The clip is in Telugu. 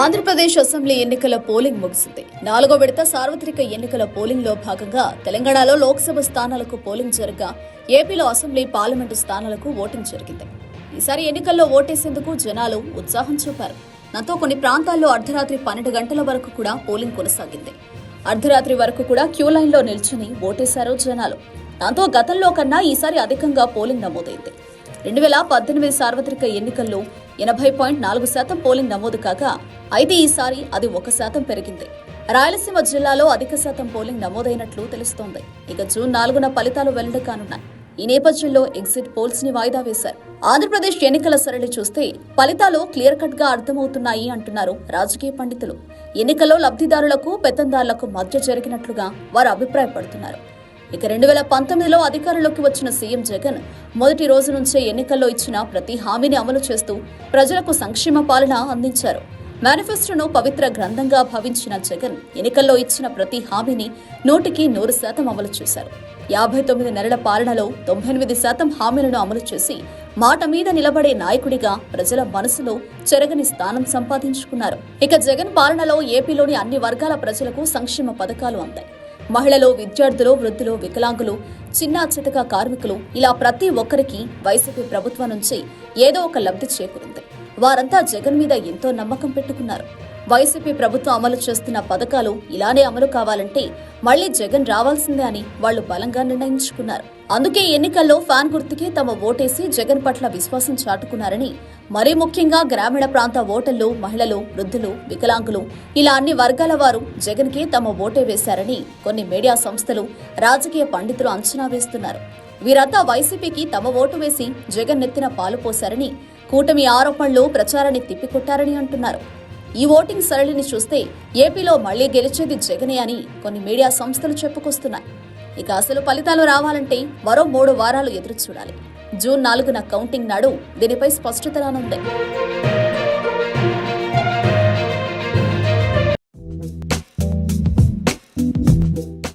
ఆంధ్రప్రదేశ్ అసెంబ్లీ ఎన్నికల పోలింగ్ ముగిసింది. నాలుగో విడత సార్వత్రిక ఎన్నికల పోలింగ్లో భాగంగా తెలంగాణలో లోక్సభ స్థానాలకు పోలింగ్ జరగా ఏపీలో అసెంబ్లీ పార్లమెంటు స్థానాలకు ఓటింగ్ జరిగింది. ఈసారి ఎన్నికల్లో ఓటేసేందుకు జనాలు ఉత్సాహం చూపారు. దాంతో కొన్ని ప్రాంతాల్లో అర్ధరాత్రి పన్నెండు గంటల వరకు కూడా పోలింగ్ కొనసాగింది. అర్ధరాత్రి వరకు కూడా క్యూ లైన్లో నిల్చుని ఓటేశారు జనాలు. దాంతో గతంలో కన్నా ఈసారి అధికంగా పోలింగ్ నమోదైంది. రెండు వేల పద్దెనిమిది సార్వత్రిక ఎన్నికల్లో ఎనభై పాయింట్ నాలుగు శాతం పోలింగ్ నమోదు కాగా అయితే ఈసారి అది ఒక శాతం పెరిగింది. రాయలసీమ జిల్లాలో అధిక శాతం పోలింగ్ నమోదైనట్లు తెలుస్తోంది. ఇక జూన్ నాలుగున ఫలితాలు వెల్లడి కానున్నాయి. ఈ నేపథ్యంలో ఎగ్జిట్ పోల్స్ని వాయిదా వేశారు. ఆంధ్రప్రదేశ్ ఎన్నికల సరళి చూస్తే ఫలితాలు క్లియర్ కట్గా అర్థమవుతున్నాయి అంటున్నారు రాజకీయ పండితులు. ఎన్నికల్లో లబ్ధిదారులకు పెత్తందారులకు మధ్య జరిగినట్లుగా వారు అభిప్రాయపడుతున్నారు. ఇక రెండు వేల పంతొమ్మిదిలో అధికారంలోకి వచ్చిన సీఎం జగన్ మొదటి రోజు నుంచే ఎన్నికల్లో ఇచ్చిన ప్రతి హామీని అమలు చేస్తూ ప్రజలకు సంక్షేమ పాలన అందించారు. మేనిఫెస్టోను పవిత్ర గ్రంథంగా భావించిన జగన్ ఎన్నికల్లో ఇచ్చిన ప్రతి హామీని నూటికి నూరు శాతం అమలు చేశారు. యాభై తొమ్మిది నెలల పాలనలో తొంభై ఎనిమిది శాతం హామీలను అమలు చేసి మాట మీద నిలబడే నాయకుడిగా ప్రజల మనసులో చెరగని స్థానం సంపాదించుకున్నారు. ఇక జగన్ పాలనలో ఏపీలోని అన్ని వర్గాల ప్రజలకు సంక్షేమ పథకాలు అందాయి. మహిళలు విద్యార్థులు వృద్ధులు వికలాంగులు చిన్న చితక కార్మికులు ఇలా ప్రతి ఒక్కరికి వైసీపీ ప్రభుత్వం నుంచి ఏదో ఒక లబ్ధి చేకూరింది. వారంతా జగన్ మీద ఎంతో నమ్మకం పెట్టుకున్నారు. వైసీపీ ప్రభుత్వం అమలు చేస్తున్న పథకాలు ఇలానే అమలు కావాలంటే మళ్ళీ జగన్ రావాల్సిందే అని వాళ్ళు బలంగా నిర్ణయించుకున్నారు. అందుకే ఎన్నికల్లో ఫ్యాన్ గుర్తుకే తమ ఓటేసి జగన్ పట్ల విశ్వాసం చాటుకున్నారని మరీ ముఖ్యంగా గ్రామీణ ప్రాంత ఓటర్లు మహిళలు వృద్ధులు వికలాంగులు ఇలా అన్ని వర్గాల వారు జగన్కి తమ ఓటే వేశారని కొన్ని మీడియా సంస్థలు రాజకీయ పండితులు అంచనా వేస్తున్నారు. వీరంతా వైసీపీకి తమ ఓటు వేసి జగన్ నెత్తిన పాలు పోశారని కూటమి ఆరోపణలు ప్రచారాన్ని తిప్పికొట్టారని అంటున్నారు. ఈ ఓటింగ్ సరళిని చూస్తే ఏపీలో మళ్ళీ గెలిచేది జగనే అని కొన్ని మీడియా సంస్థలు చెప్పుకొస్తున్నాయి. ఇక అసలు ఫలితాలు రావాలంటే మరో మూడు వారాలు ఎదురు చూడాలి. జూన్ నాలుగున కౌంటింగ్ నాడు దీనిపై స్పష్టత రానుంది.